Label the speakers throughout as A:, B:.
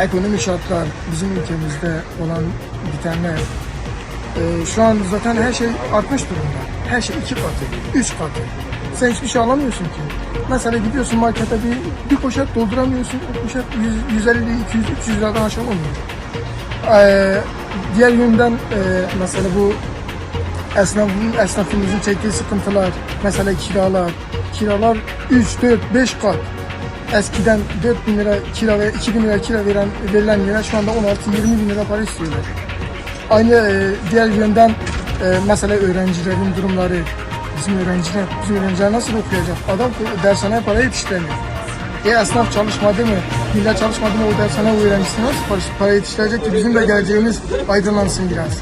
A: Ekonomi şartlar bizim ülkemizde olan bitenler e, şu an zaten her şey artmış durumda. Her şey iki katı, üç katı. Sen hiçbir şey alamıyorsun ki. Mesela gidiyorsun markete bir, bir poşet dolduramıyorsun. O poşet 100, 150, 200, 300 liradan aşağı olmuyor. E, diğer yönden e, mesela bu esnafın, esnafımızın çektiği sıkıntılar, mesela kiralar, kiralar 3, 4, 5 kat. Eskiden 4 bin lira kira ve 2 bin lira kira veren, verilen yere şu anda 16-20 bin lira para istiyorlar. Aynı e, diğer yönden e, mesela öğrencilerin durumları, bizim öğrenciler, bizim öğrenciler nasıl okuyacak? Adam dershaneye para yetiştiremiyor. E esnaf çalışmadı mı, millet çalışmadı mı o dershane öğrencisi nasıl para, yetiştirecek ki bizim de geleceğimiz aydınlansın biraz.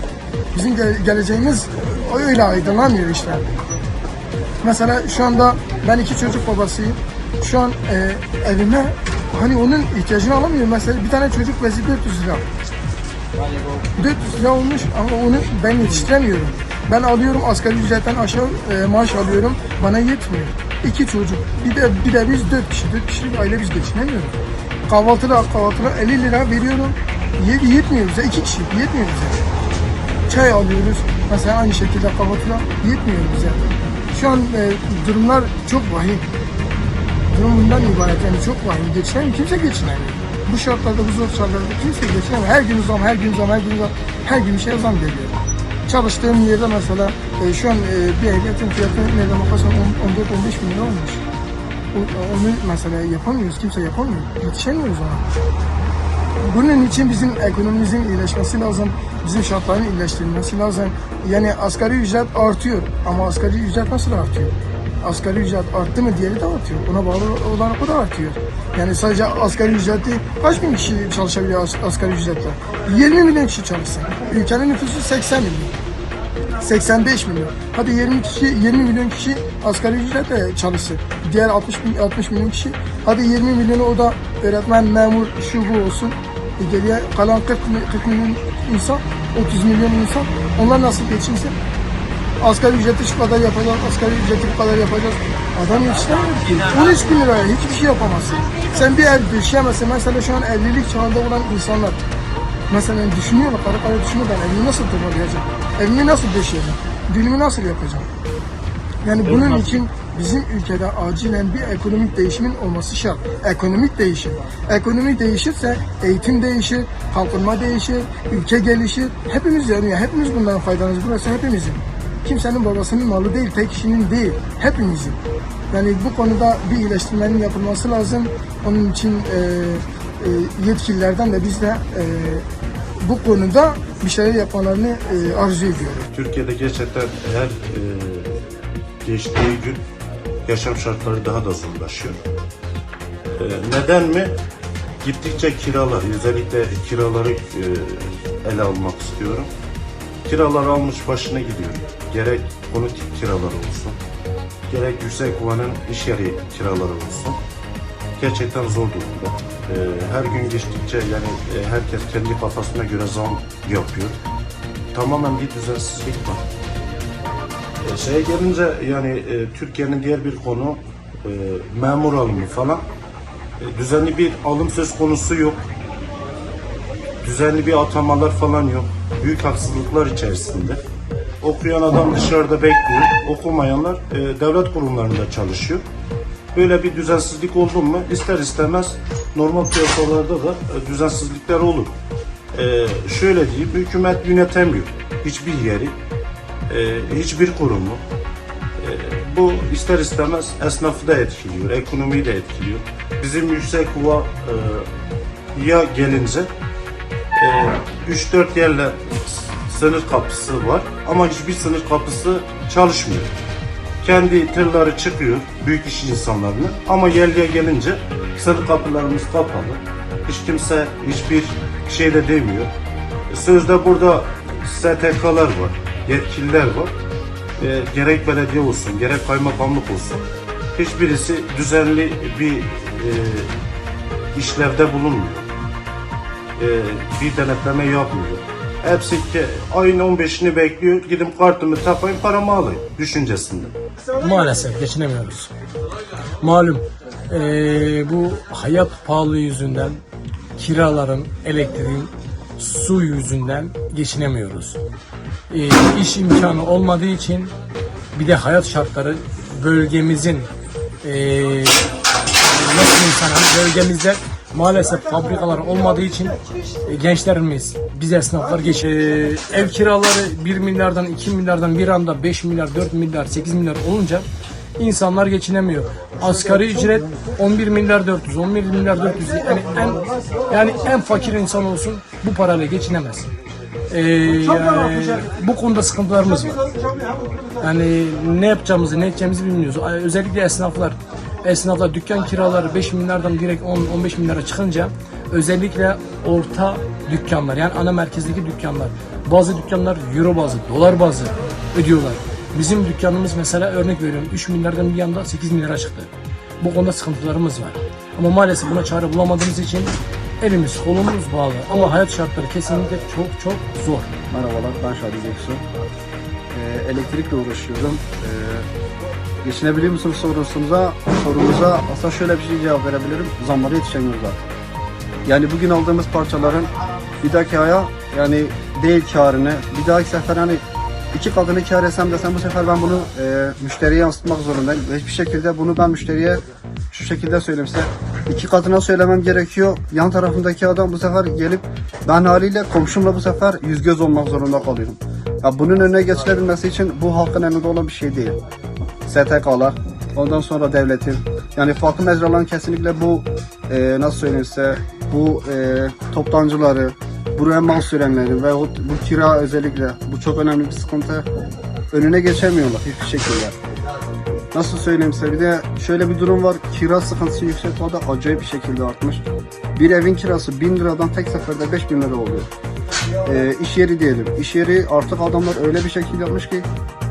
A: Bizim gel- geleceğimiz öyle aydınlanmıyor işte. Mesela şu anda ben iki çocuk babasıyım. Şu an e, evime hani onun ihtiyacını alamıyorum. Mesela bir tane çocuk bezi 400 lira. 400 lira olmuş ama onu ben yetiştiremiyorum. Ben alıyorum asgari ücretten aşağı e, maaş alıyorum. Bana yetmiyor. İki çocuk. Bir de bir de biz dört kişi. Dört kişilik aile biz geçinemiyoruz. Kahvaltıda kahvaltıda 50 lira veriyorum. Ye- yetmiyor bize. iki kişi yetmiyor bize. Çay alıyoruz. Mesela aynı şekilde kahvaltıda yetmiyor bize. Şu an e, durumlar çok vahim. Durum bundan ibaret yani çok vahim. Geçinemiyor. Kimse geçinemiyor. Bu şartlarda, bu zor şartlarda kimse geçinemiyor. Her gün zam, her gün zam, her gün zam, her gün bir şey zam geliyor. Çalıştığım yerde mesela e, şu an e, bir ehliyetin fiyatı nereden bakarsan 14-15 bin lira olmuş. O- Onu mesela yapamıyoruz, kimse yapamıyor. Yetişemiyoruz ona. Bunun için bizim ekonomimizin iyileşmesi lazım. Bizim şartların iyileştirilmesi lazım. Yani asgari ücret artıyor. Ama asgari ücret nasıl artıyor? Asgari ücret arttı mı diğeri de artıyor. Buna bağlı olarak o da artıyor. Yani sadece asgari ücreti kaç bin kişi çalışabiliyor as- asgari ücretle? 20 milyon kişi çalışsın. Ülkenin nüfusu 80 milyon. 85 milyon. Hadi 20 kişi 20 milyon kişi asgari ücretle çalışsın. Diğer 60 bin, 60 milyon kişi. Hadi 20 milyonu o da öğretmen, memur, şu bu olsun. E geriye kalan 40, mi- 40 milyon insan, 30 milyon insan. Onlar nasıl geçinsin? Asgari ücreti şu kadar yapacağız, asgari ücreti bu kadar yapacağız. Adam yetiştiremiyor ki. 13 bin liraya hiçbir şey yapamazsın. Sen bir ev döşeyemezsin. Mesela şu an evlilik çağında olan insanlar Mesela düşünüyorlar, para para düşünüyor ben evimi nasıl toparlayacağım? Evimi nasıl döşeyeceğim? Dilimi nasıl yapacağım? Yani bunun için bizim ülkede acilen bir ekonomik değişimin olması şart. Ekonomik değişim. Ekonomi değişirse eğitim değişir, kalkınma değişir, ülke gelişir. Hepimiz yani hepimiz bundan faydalanırız. Burası hepimizin. Kimsenin babasının malı değil, tek kişinin değil. Hepimizin. Yani bu konuda bir iyileştirmenin yapılması lazım. Onun için e, e, yetkililerden de biz de e, bu konuda bir şeyler yapmalarını e, arzu ediyoruz.
B: Türkiye'de gerçekten her e, geçtiği gün yaşam şartları daha da zorlaşıyor. E, neden mi? Gittikçe kiralar, özellikle kiraları e, ele almak istiyorum. Kiralar almış başına gidiyor. Gerek konut kiraları olsun, gerek yüksek kovanın iş yeri kiraları olsun. Gerçekten zor durumda. E, her gün geçtikçe yani e, herkes kendi kafasına göre zam yapıyor tamamen bir düzensizlik var. E, şeye gelince yani e, Türkiye'nin diğer bir konu e, memur alımı falan düzenli bir alım söz konusu yok. Düzenli bir atamalar falan yok. Büyük haksızlıklar içerisinde. Okuyan adam dışarıda bekliyor. Okumayanlar e, devlet kurumlarında çalışıyor. Böyle bir düzensizlik oldu mu ister istemez normal piyasalarda da e, düzensizlikler olur. Ee, şöyle diyeyim, hükümet yönetemiyor hiçbir yeri, e, hiçbir kurumu. E, bu ister istemez esnafı da etkiliyor, ekonomiyi de etkiliyor. Bizim yüksek kuva e, ya gelince e, 3-4 yerle sınır kapısı var ama hiçbir sınır kapısı çalışmıyor. Kendi tırları çıkıyor büyük iş insanlarını ama yerliye gelince sınır kapılarımız kapalı. Hiç kimse hiçbir şey de demiyor. Sözde burada STK'lar var, yetkililer var. E, gerek belediye olsun, gerek kaymakamlık olsun. Hiçbirisi düzenli bir e, işlevde bulunmuyor. E, bir denetleme yapmıyor. Hepsi ki ayın 15'ini bekliyor. Gidip kartımı takayım paramı alayım düşüncesinde.
C: Maalesef geçinemiyoruz. Malum eee, bu hayat pahalı yüzünden kiraların, elektriğin, su yüzünden geçinemiyoruz. E, iş imkanı olmadığı için bir de hayat şartları bölgemizin e, nasıl insan hani bölgemizde maalesef fabrikalar olmadığı için e, gençlerimiz, biz esnaflar geç. E, ev kiraları 1 milyardan 2 milyardan bir anda 5 milyar, 4 milyar, 8 milyar olunca insanlar geçinemiyor. Asgari ücret 11 milyar 400, 11 milyar 400 yani en yani en fakir insan olsun bu parayla geçinemez. E, yani bu konuda sıkıntılarımız var. Yani ne yapacağımızı, ne edeceğimizi bilmiyoruz. Özellikle esnaflar, esnaflar dükkan kiraları 5 milyardan direkt 10-15 milyara çıkınca özellikle orta dükkanlar yani ana merkezdeki dükkanlar bazı dükkanlar euro bazı, dolar bazı ödüyorlar. Bizim dükkanımız mesela örnek veriyorum 3 milyardan bir yanda 8 milyara çıktı. Bu konuda sıkıntılarımız var. Ama maalesef buna çare bulamadığımız için elimiz kolumuz bağlı. Ama hayat şartları kesinlikle çok çok zor.
D: Merhabalar, ben Şadi Göksu. Ee, elektrikle uğraşıyorum. Ee, geçinebiliyor musunuz sorusunuza, sorumuza aslında şöyle bir şey cevap verebilirim. Zamlara yetişemiyoruz artık. Yani bugün aldığımız parçaların bir dahaki aya yani değil karını, bir dahaki sefer hani iki katını kar etsem desem bu sefer ben bunu e, müşteriye yansıtmak zorundayım. Hiçbir şekilde bunu ben müşteriye şu şekilde söyleyeyim size. iki katına söylemem gerekiyor. Yan tarafındaki adam bu sefer gelip ben haliyle komşumla bu sefer yüz göz olmak zorunda kalıyorum. Ya bunun önüne geçilebilmesi için bu halkın elinde olan bir şey değil. STK'lar, ondan sonra devletin. Yani farklı mecraların kesinlikle bu e, nasıl söyleyeyim size bu e, toptancıları, buraya mal sürenleri ve o- bu kira özellikle bu çok önemli bir sıkıntı. Önüne geçemiyorlar hiçbir şekilde. Nasıl söyleyeyim bir de şöyle bir durum var. Kira sıkıntısı yüksek da acayip bir şekilde artmış. Bir evin kirası 1000 liradan tek seferde 5000 lira oluyor. Ee, iş yeri diyelim. İş yeri artık adamlar öyle bir şekilde yapmış ki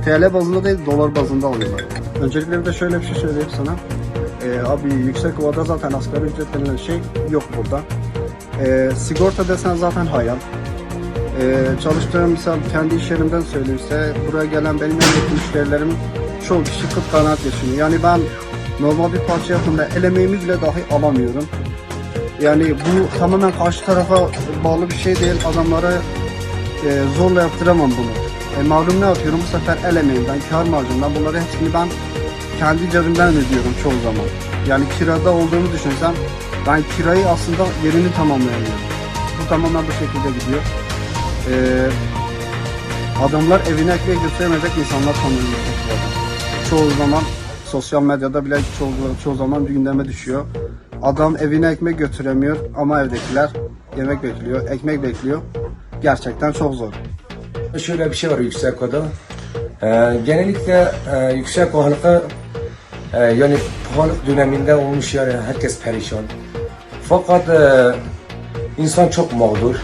D: TL bazında değil dolar bazında alıyorlar. Öncelikle de şöyle bir şey söyleyeyim sana. Ee, abi yüksek ovada zaten asgari ücret denilen şey yok burada. Ee, sigorta desen zaten hayal. Ee, çalıştığım misal kendi iş yerimden söyleyeyimse buraya gelen benim en müşterilerim çoğu kişi kıt kanaat yaşıyor. Yani ben normal bir parça yapımda el emeğimi bile dahi alamıyorum. Yani bu tamamen karşı tarafa bağlı bir şey değil. Adamlara e, zorla yaptıramam bunu. E, malum ne yapıyorum bu sefer el emeğimden, kar marjımdan bunları hepsini ben kendi cebimden ödüyorum çoğu zaman. Yani kirada olduğumu düşünsem ben kirayı aslında yerini tamamlayamıyorum. Bu tamamen bu şekilde gidiyor. E, adamlar evine ekmek götüremeyecek insanlar tanınıyor. Çoğu zaman sosyal medyada bile çoğu, çoğu zaman gündeme düşüyor. Adam evine ekmek götüremiyor ama evdekiler yemek bekliyor, ekmek bekliyor. Gerçekten çok zor.
E: Şöyle bir şey var yüksek oda. Ee, genellikle e, yüksek odalıkta e, yani pahalılık döneminde olmuş yani herkes perişan. Fakat e, insan çok mağdur.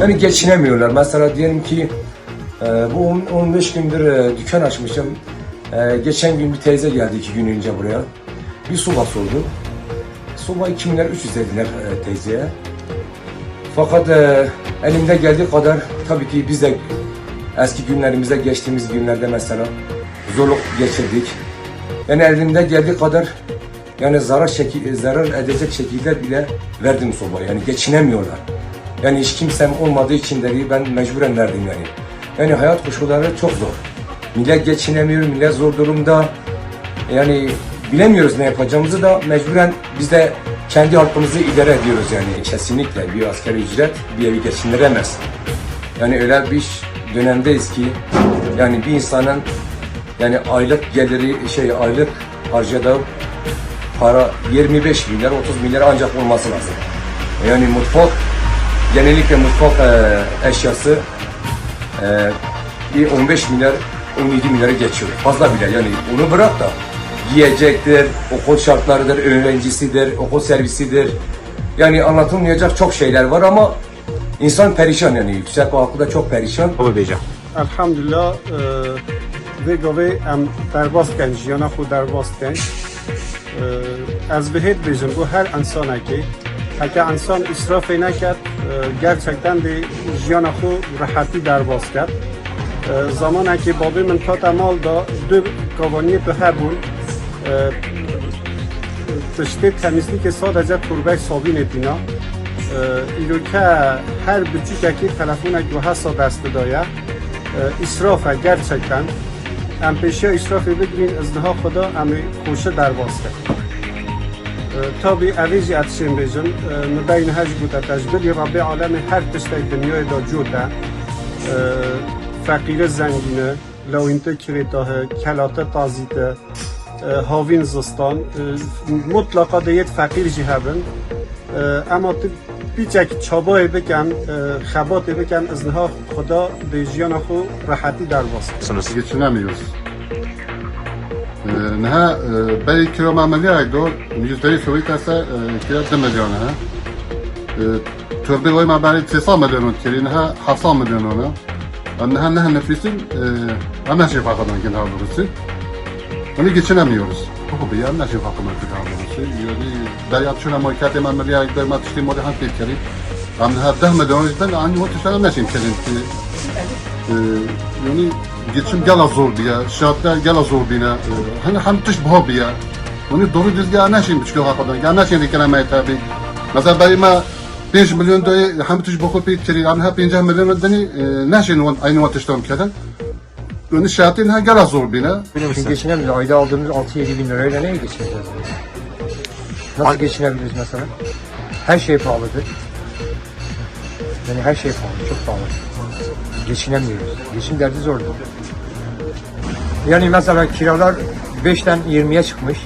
E: Yani geçinemiyorlar. Mesela diyelim ki e, bu on- 15 gündür e, dükkan açmışım. E, geçen gün bir teyze geldi iki gün önce buraya. Bir soba sordu. Soba 2 milyar 300 dediler e, teyzeye. Fakat e, elimde geldiği kadar tabii ki biz de eski günlerimizde geçtiğimiz günlerde mesela zorluk geçirdik. Yani elimde geldiği kadar yani zarar şekil, zarar edecek şekilde bile verdim soba. Yani geçinemiyorlar. Yani hiç kimsem olmadığı için dedi ben mecburen verdim yani. Yani hayat koşulları çok zor. Millet geçinemiyor, millet zor durumda. Yani bilemiyoruz ne yapacağımızı da mecburen biz de kendi halkımızı idare ediyoruz yani. Kesinlikle bir asgari ücret bir evi geçindiremez. Yani öyle bir dönemdeyiz ki yani bir insanın yani aylık geliri şey aylık harcadığı para 25 milyar 30 milyar ancak olması lazım. Yani mutfak genellikle mutfak e, eşyası e, bir 15 milyar 17 milyara geçiyor. Fazla bile yani onu bırak da yiyecektir, okul şartlarıdır, öğrencisidir, okul servisidir. Yani anlatılmayacak çok şeyler var ama insan perişan yani yüksek okulda çok perişan.
F: الحمدلله وی گاوی ام درباز کن جیانا خود درباز کن از بهت بیزم bu her insana ki اگه انسان اسراف نکرد gerçekten de جیانا خود راحتی درباز کرد زمانی که بابی من کات مال دا دو قوانی به هبون تشتی تشتی تمیزی که ساده جات کربای صابی دینا اینو که هر بچه که کی تلفون اگر هست ساده است دایا، اسراف اگر شکن، امپیشیا اسرافی بگیرین از دها خدا امی کوشه در باسته. تا بی اولیج اتیم بیشون نباید هج بود اتاش بله ربع عالم هر تستای دنیای دار جودا، فقیر زنگینه. لاوینت کریتاه کلاته تازیت هاوین زستان مطلقا ده یک فقیر جی هبن اما تو بیچک چابای بکن خبات بکن از نها خدا به جیان خو راحتی در باست
G: که چی نمیوز نها بری کرا کرام عملی دو نیوز داری سوی کسا کرا دمجانه ها توربی وای ما برای کری نها کرینها 700 میلیون نها نها نفیسیم نفیسین شیفا خدا فقط ها هذا Onu geçinemiyoruz. Bu bir farkından gel doğrusu. Yani derya şuna moykate mameli aydo matıştı modi han kiri. Ama 10 milyon yüzden aynı o tuşlara neşim kelin ki yani geçim gala zor diye, şartlar gala zor diye. Hani hem tuş bu biya. Onu doğru düzgün anlaşayım çünkü hakadan. Anlaşayım bir kelime tabi. Mesela benim 5 milyon da hem tuş bu kopya kiri, yani hep 5 milyon da ni naşin aynı vatandaştan keden. Onu şartın ha gala zor diye.
H: Çünkü geçinemiyoruz. Ayda aldığımız 6-7 bin lirayla neye geçineceğiz? Nasıl geçinebiliriz mesela? Her şey pahalıdır. Yani her şey pahalı, çok pahalı. Geçinemiyoruz. Geçim derdi zordur. Yani mesela kiralar 5'ten 20'ye çıkmış.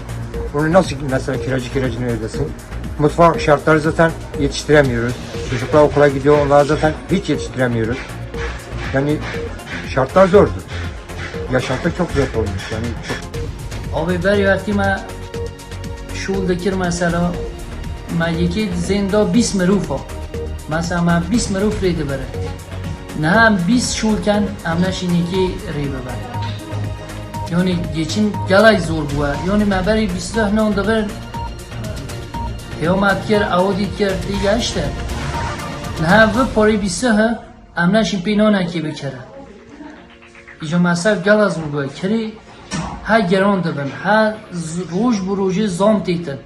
H: Bunu nasıl mesela kiracı kiracını ödesin? Mutfak şartları zaten yetiştiremiyoruz. Çocuklar okula gidiyor, onları zaten hiç yetiştiremiyoruz. Yani şartlar zordur yaşantı çok zevk olmuş. Yani çok...
I: Abi ber vakti ma şul mesela ma yeki zenda bis merufa. Mesela ma bis meruf reydi bere. Ne hem bis şulken hem ne şiniki reybe bere. Yani geçin galay zor bu. Yani ma beri bis zahne onda ber Heomat kir, avudit kir, diga işte. Ne hem bu parayı bis zahne hem ne şin pinona ki bekere. ایجا مصرف گل از اون کری ها گران دبن ها روش بو روژه زام تیتن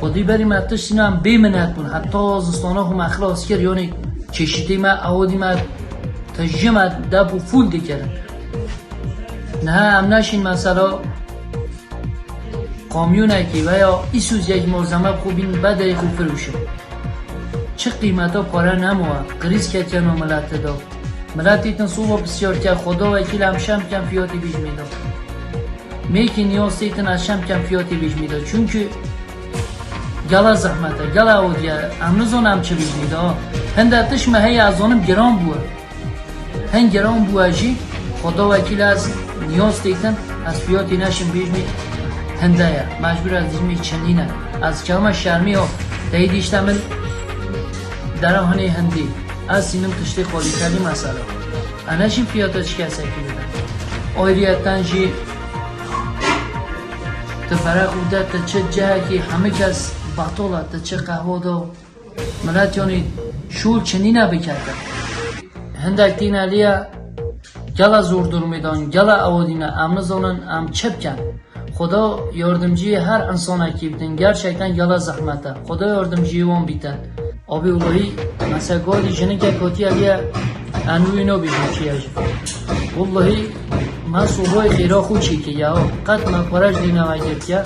I: خودی بریم حتی سینا هم بیمنت بون حتی زستانه هم اخلاص کرد یعنی چشیتی ما اودی ما تجیم دب و فول دی کرن نه هم نشین مثلا کامیونه کی و یا ایسوز یک مرزمه خوبین بده خوب فروشه چه قیمت ها پاره نموه قریز کنو ملت دا Мратитен субо бисёркам, худо вакилам шамкам фиёти биж медод. Меки ниёзитен аз шамкам фиёти биж медод, чунки гала заҳмата, гала аудия, амрӯзонам чӣ биж медод. Ҳинда тишма ҳай аз онам гирон буа. Ҳин гирон буа ҷи, худо вакил аз ниёзитен аз фиёти нашин биж мед. Ҳиндая, маҷбур аз дижми чинина, аз калма шармиҳо, даи диштамин дараҳони ҳиндӣ. از سینم کشتی خالی کردی مسئله. بود انشی پیاتا چی کسی که بودن جی تفره خوده تا چه جه که همه کس بطاله تا چه قهوه دا ملت یعنی شول چنی نبکرده هندک دین علیه گلا زور دور میدان گلا اوادینه امن زانن ام چپ کن. خدا یاردمجی هر انسان اکی بیتن گرچکن گلا زحمته. خدا یاردمجی وان بیتن. her insana ki biten gerçekten gala zahmete Xudo yardımcı on biten Abi Allahi mesela gadi jene ke koti aliye انوی نو بیشم چی اجی والله ما صبح خیرا خود چی که یا قد ما پرش دینا وگر که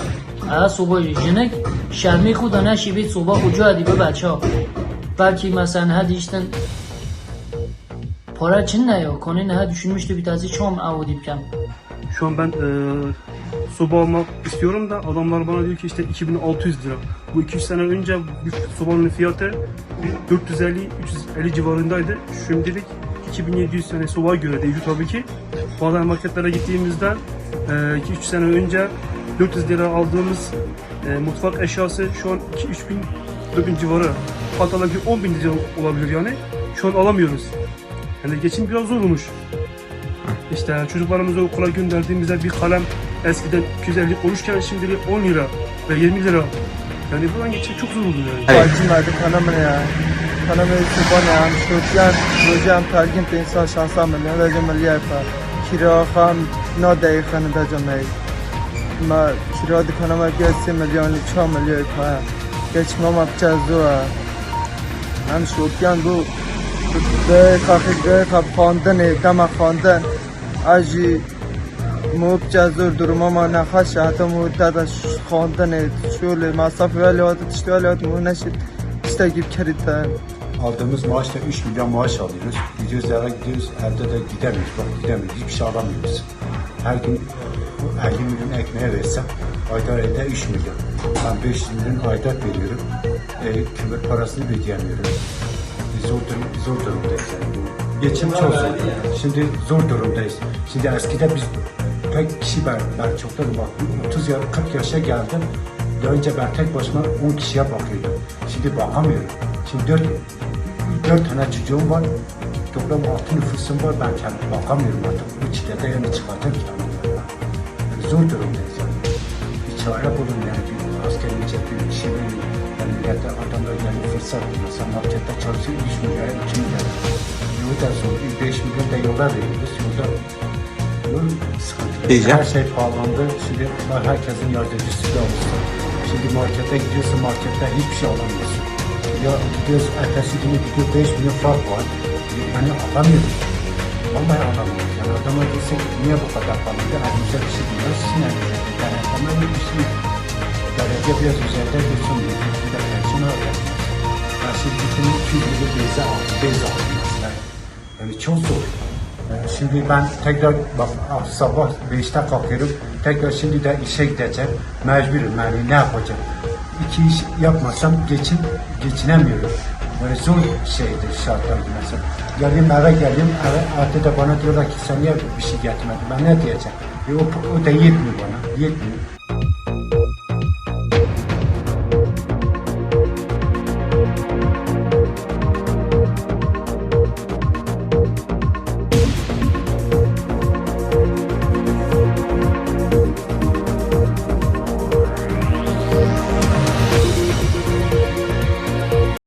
I: ا صبح جنک شرمی خود نشی بید صبح خود جا دی به بچه ها بلکه مثلا هدیشتن para çin ne yok? Konu ne düşünmüştü bir tanesi çom avudip kem.
J: Şu an ben eee almak istiyorum da adamlar bana diyor ki işte 2600 lira. Bu 2-3 sene önce sobanın fiyatı 450-350 civarındaydı. Şimdilik 2700 tane soba göre değişiyor tabii ki. Bazen marketlere gittiğimizde 2-3 sene önce 400 lira aldığımız eee, mutfak eşyası şu an 2-3 bin 4 bin civarı. Hatta belki 10 bin lira olabilir yani. Şu an alamıyoruz. Yani geçim biraz zor olmuş. İşte çocuklarımızı okula gönderdiğimizde bir kalem Eskiden 250 konuşken şimdi 10 lira ve 20 lira. Yani buradan geçmek çok zor oldu yani.
K: Evet. Tercih verdi Kanama'ya ya. Kanama'ya Çuban'a, Şöpyan, Rojyan, Targin, İnsan Şansan Meliyan, Recep Aliyefa, Kira Khan, Nade Khan'ı da cümleyi. Ma kira di Kanama gelsin milyon, 4 milyon pa. Geçmem yapacağız doğa. Hem Şöpyan bu Gök kalkı gök kalkı kandın, kama kandın. Aji موب جزور درما ما نخواست حتی مو دادش خواندن شول مصرف ولی آده تشتی ولی آده مو نشید تشتگیب کردن
L: Aldığımız maaşla 3 milyon maaş alıyoruz. Gidiyoruz eve gidiyoruz evde de gidemiyoruz. Bak gidemiyoruz. Hiçbir şey alamıyoruz. Her gün 50 milyon ekmeğe versem ayda eder 3 milyon. Ben 500 milyon aidat veriyorum. E, kömür parasını ödeyemiyorum. Biz zor, durum, zor durumdayız. Yani. Geçim çok zor. Şimdi zor durumdayız. Şimdi eskide biz pek kişi ben, ben çoktan bak 30 ya 40 yaşa geldim. Daha önce ben tek başıma 10 kişiye bakıyordum. Şimdi bakamıyorum. Şimdi 4, 4 tane çocuğum var. Toplam 6 nüfusum var. Ben kendim bakamıyorum artık. Bu çilede yani çıkartır kendimi. Yani zor durumdayız yani. Bir çare bulun yani. Bir asker ücret bir işe verin. Yani millete adamlar yani fırsat. Mesela markette çalışıyor 3 milyar, 2 milyar. Yolda zor. 5 milyon da yola veriyoruz. Yolda yol sıkıntılı. Her şey pahalandı. Şimdi bunlar herkesin yardımcısı da olsun. Şimdi markete gidiyorsun markette hiçbir şey alamıyorsun. Ya gidiyorsun ertesi günü gidiyor 5 milyon fark var. Yani alamıyoruz. Vallahi alamıyoruz. Yani adama desek niye bu kadar pahalı? Elimize bir şey diyoruz. Sizin elinizde. Yani öyle bir şey. Derece biraz üzerinde geçmiyor. Bir de pensiyon alacak. Ben şimdi bütün 200 milyon beze aldım. Beze aldım mesela. Yani çok zor. Yani şimdi ben tekrar bak ah, sabah 5'te kalkıyorum. Tekrar şimdi de işe gideceğim. Mecburum yani ne yapacağım? İki iş yapmasam geçin, geçinemiyorum. Böyle zor şeydir şartlar mesela. Geleyim eve geleyim, eve artık da bana diyorlar ki sen niye bir şey getirmedin? Ben ne diyeceğim? E, o, o da yetmiyor bana, yetmiyor.